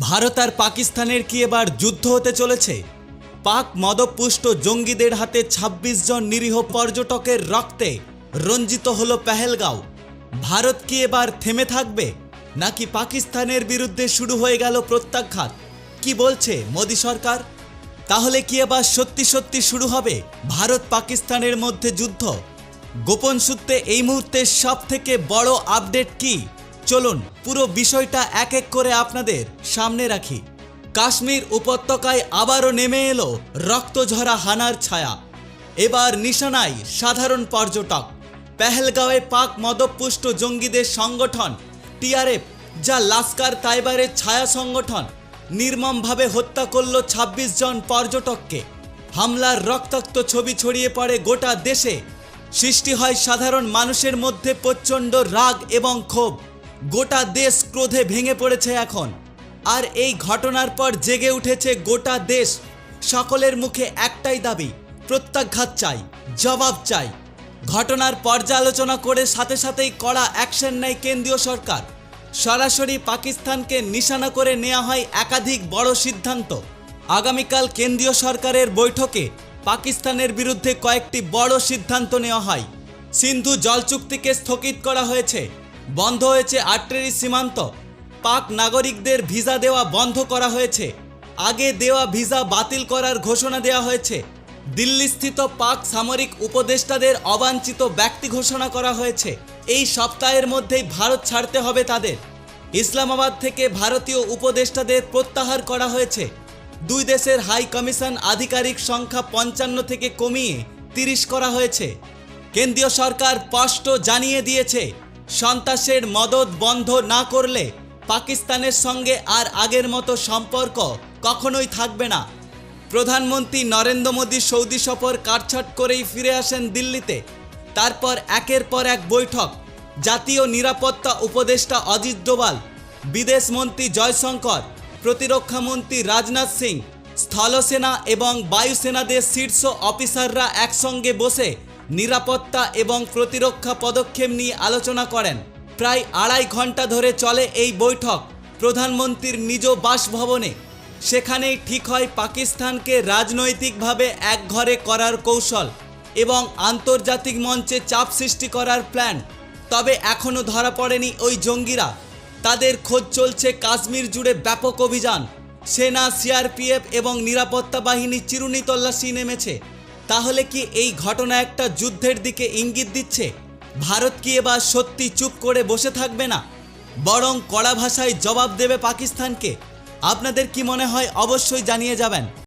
ভারত আর পাকিস্তানের কি এবার যুদ্ধ হতে চলেছে? পাক মদপুষ্ট জঙ্গিদের হাতে ২৬ জন নিরীহ পর্যটকের রক্তে রঞ্জিত হলো পেহেলগাঁও। ভারত কি এবার থেমে থাকবে? নাকি পাকিস্তানের বিরুদ্ধে শুরু হয়ে গেল প্রত্যাঘাত? কি বলছে মোদী সরকার? তাহলে কি এবার সত্যি সত্যি শুরু হবে ভারত পাকিস্তানের মধ্যে যুদ্ধ? গোপন সূত্রে এই মুহূর্তে সব থেকে বড় আপডেট কি? চলুন পুরো বিষয়টা এক এক করে আপনাদের সামনে রাখি। কাশ্মীর উপত্যকায় আবারও নেমে এলো রক্তঝরা হানার ছায়া। এবার নিশানায় সাধারণ পর্যটক। পেহেলগাঁওয়ে পাক মদপুষ্ট জঙ্গিদের সংগঠন, টিআরএফ, যা লাস্কার তাইবারের ছায়া সংগঠন, নির্মমভাবে হত্যা করল ২৬ জন পর্যটককে। হামলার রক্তাক্ত ছবি ছড়িয়ে পড়ে গোটা দেশে। সৃষ্টি হয় সাধারণ মানুষের মধ্যে প্রচণ্ড রাগ এবং ক্ষোভ। গোটা দেশ ক্রোধে ভেঙে পড়েছে এখন। আর এই ঘটনার পর জেগে উঠেছে গোটা দেশ। সকলের মুখে একটাই দাবি, প্রত্যাঘাত চাই, জবাব চাই। ঘটনার পর্যালোচনা করে সাথে সাথেই কড়া অ্যাকশন নেয় কেন্দ্রীয় সরকার। সরাসরি পাকিস্তানকে নিশানা করে নেওয়া হয় একাধিক বড় সিদ্ধান্ত। আগামীকাল কেন্দ্রীয় সরকারের বৈঠকে পাকিস্তানের বিরুদ্ধে কয়েকটি বড় সিদ্ধান্ত নেওয়া হয়। সিন্ধু জল চুক্তিকে স্থগিত করা হয়েছে। বন্ধ হয়েছে আট্রেরি সীমান্ত। পাক নাগরিকদের ভিসা দেওয়া বন্ধ করা হয়েছে। আগে দেওয়া ভিসা বাতিল করার ঘোষণা দেওয়া হয়েছে। দিল্লিস্থিত পাক সামরিক উপদেষ্টাদের অবাঞ্ছিত ব্যক্তি ঘোষণা করা হয়েছে। এই সপ্তাহের মধ্যেই ভারত ছাড়তে হবে তাদের। ইসলামাবাদ থেকে ভারতীয় উপদেষ্টাদের প্রত্যাহার করা হয়েছে। দুই দেশের হাই কমিশন আধিকারিক সংখ্যা পঞ্চান্ন থেকে কমিয়ে তিরিশ করা হয়েছে। কেন্দ্রীয় সরকার স্পষ্ট জানিয়ে দিয়েছে সন্ত্রাসের মদত বন্ধ না করলে পাকিস্তানের সঙ্গে আর আগের মতো সম্পর্ক কখনোই থাকবে না। প্রধানমন্ত্রী নরেন্দ্র মোদী সৌদি সফর কাটছাট করেই ফিরে আসেন দিল্লিতে। তারপর একের পর এক বৈঠক। জাতীয় নিরাপত্তা উপদেষ্টা অজিত ডোভাল বিদেশমন্ত্রী জয়শঙ্কর প্রতিরক্ষামন্ত্রী রাজনাথ সিং, স্থলসেনা এবং বায়ুসেনাদের শীর্ষ অফিসাররা একসঙ্গে বসে নিরাপত্তা এবং প্রতিরক্ষা পদক্ষেপ নিয়ে আলোচনা করেন। প্রায় আড়াই ঘণ্টা ধরে চলে এই বৈঠক প্রধানমন্ত্রীর নিজ বাসভবনে। সেখানেই ঠিক হয় পাকিস্তানকে রাজনৈতিকভাবে একঘরে করার কৌশল এবং আন্তর্জাতিক মঞ্চে চাপ সৃষ্টি করার প্ল্যান। তবে এখনও ধরা পড়েনি ওই জঙ্গিরা। তাদের খোঁজ চলছে কাশ্মীর জুড়ে ব্যাপক অভিযান। সেনা, সিআরপিএফ এবং নিরাপত্তা বাহিনী চিরুনি তল্লাশি নেমেছে। তাহলে কি এই ঘটনা একটা যুদ্ধের দিকে ইঙ্গিত দিচ্ছে? ভারত কি এবার সত্যি চুপ করে বসে থাকবে না? বরং কড়া ভাষায় জবাব দেবে পাকিস্তানকে। আপনাদের কি মনে হয় অবশ্যই জানিয়ে যাবেন।